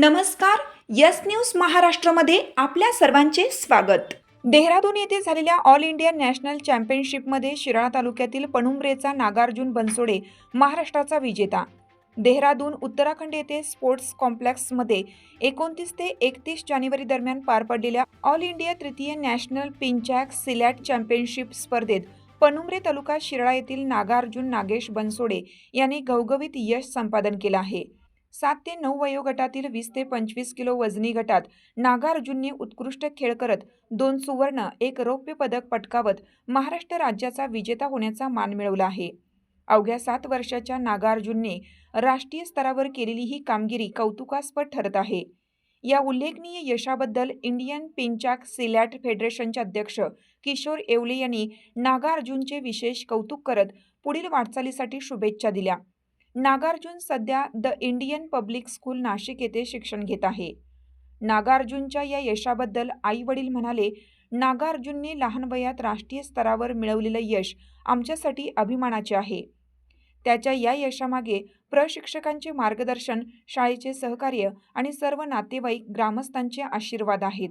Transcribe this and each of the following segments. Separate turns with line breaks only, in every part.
नमस्कार yes news महाराष्ट्रमध्ये आपल्या सर्वांचे स्वागत. देहरादून येथे झालेल्या ऑल इंडिया नॅशनल चॅम्पियनशिपमध्ये शिराळा तालुक्यातील पणुंब्रेचा नागार्जुन बनसोडे महाराष्ट्राचा विजेता. देहरादून उत्तराखंड येथे स्पोर्ट्स कॉम्प्लेक्समध्ये एकोणतीस ते एकतीस जानेवारी दरम्यान पार पडलेल्या ऑल इंडिया तृतीय नॅशनल पिंचॅक सिलॅट चॅम्पियनशिप स्पर्धेत पनुमरे तालुका शिराळा येथील नागार्जुन नागेश बनसोडे यांनी घवघवीत यश संपादन केलं आहे. सात ते नऊ वयोगटातील वीस ते पंचवीस किलो वजनी गटात नागार्जुनने उत्कृष्ट खेळ करत दोन सुवर्ण एक रौप्य पदक पटकावत महाराष्ट्र राज्याचा विजेता होण्याचा मान मिळवला आहे. अवघ्या सात वर्षाच्या नागार्जुनने राष्ट्रीय स्तरावर केलेली ही कामगिरी कौतुकास्पद ठरत आहे. या उल्लेखनीय यशाबद्दल इंडियन पिंचाक सिलॅट फेडरेशनचे अध्यक्ष किशोर येवले यांनी नागार्जुनचे विशेष कौतुक करत पुढील वाटचालीसाठी शुभेच्छा दिल्या. नागार्जुन सध्या the Indian public school Nashik येथे शिक्षण घेत आहे. नागार्जुनच्या या यशाबद्दल आई वडील म्हणाले नागार्जुनने लहान वयात राष्ट्रीय स्तरावर मिळवलेलं यश आमच्यासाठी अभिमानाचे आहे. त्याच्या या यशामागे प्रशिक्षकांचे मार्गदर्शन शाळेचे सहकार्य आणि सर्व नातेवाईक ग्रामस्थांचे आशीर्वाद आहेत.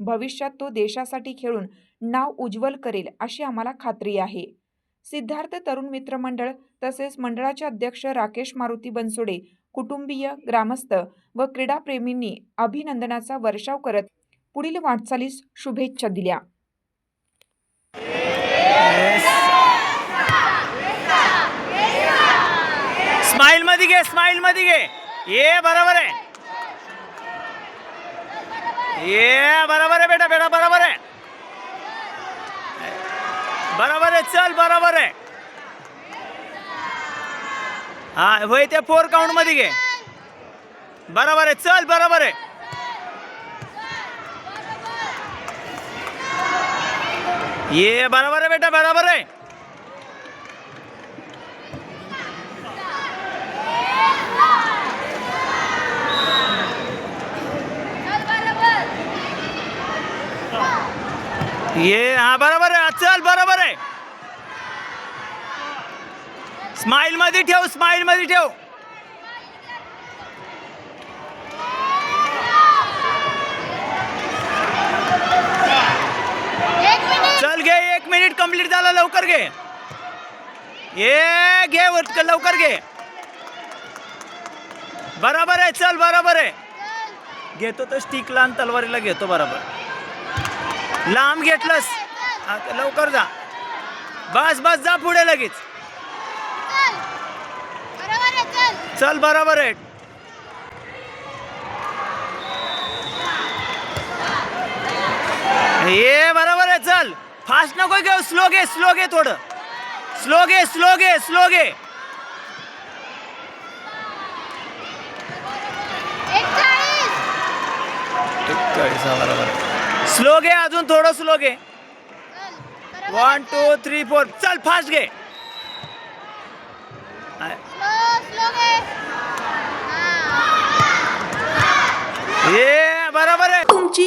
भविष्यात तो देशासाठी खेळून नाव उज्ज्वल करेल अशी आम्हाला खात्री आहे. सिद्धार्थ तरुण मित्र मंडळ तसेच मंडळाचे अध्यक्ष राकेश मारुती बनसोडे कुटुंबीय ग्रामस्थ व क्रीडाप्रेमींनी अभिनंदनाचा वर्षाव करत पुढील वाटचालीस शुभेच्छा दिल्या.
स्माइलमध्ये घे स्माइलमध्ये घे. ये बरोबर आहे. ये बरोबर आहे बेटा बेटा. आहे चल बरोबर आहे. हा, होय ते फोर काउंट मध्ये घे. बरोबर आहे, चल बरोबर आहे. ये बरोबर आहे बेटा, बराबर है ये, हा, बरोबर आहे चल बराबर आहे. स्माइलमध्ये ठेव स्माइलमध्ये ठेव. चल घे एक मिनिट कंप्लीट झाला लवकर घे. ये घे लवकर घे. बरोबर आहे चल बरोबर आहे. घेतो तर स्टिकला आणि तलवारीला घेतो बरोबर. लांब घेतलंस. लवकर जा. बस बस जा पुढे लगेच. चल बरोबर आहे. ये बरोबर आहे चल. फास्ट नको घेऊ स्लो घे स्लो घे थोडं. स्लो घे स्लो घे स्लो घे. स्लो घे अजून थोडं स्लो घे. One two three four. चल फास्ट घे ये बरोबर आहे
तुमची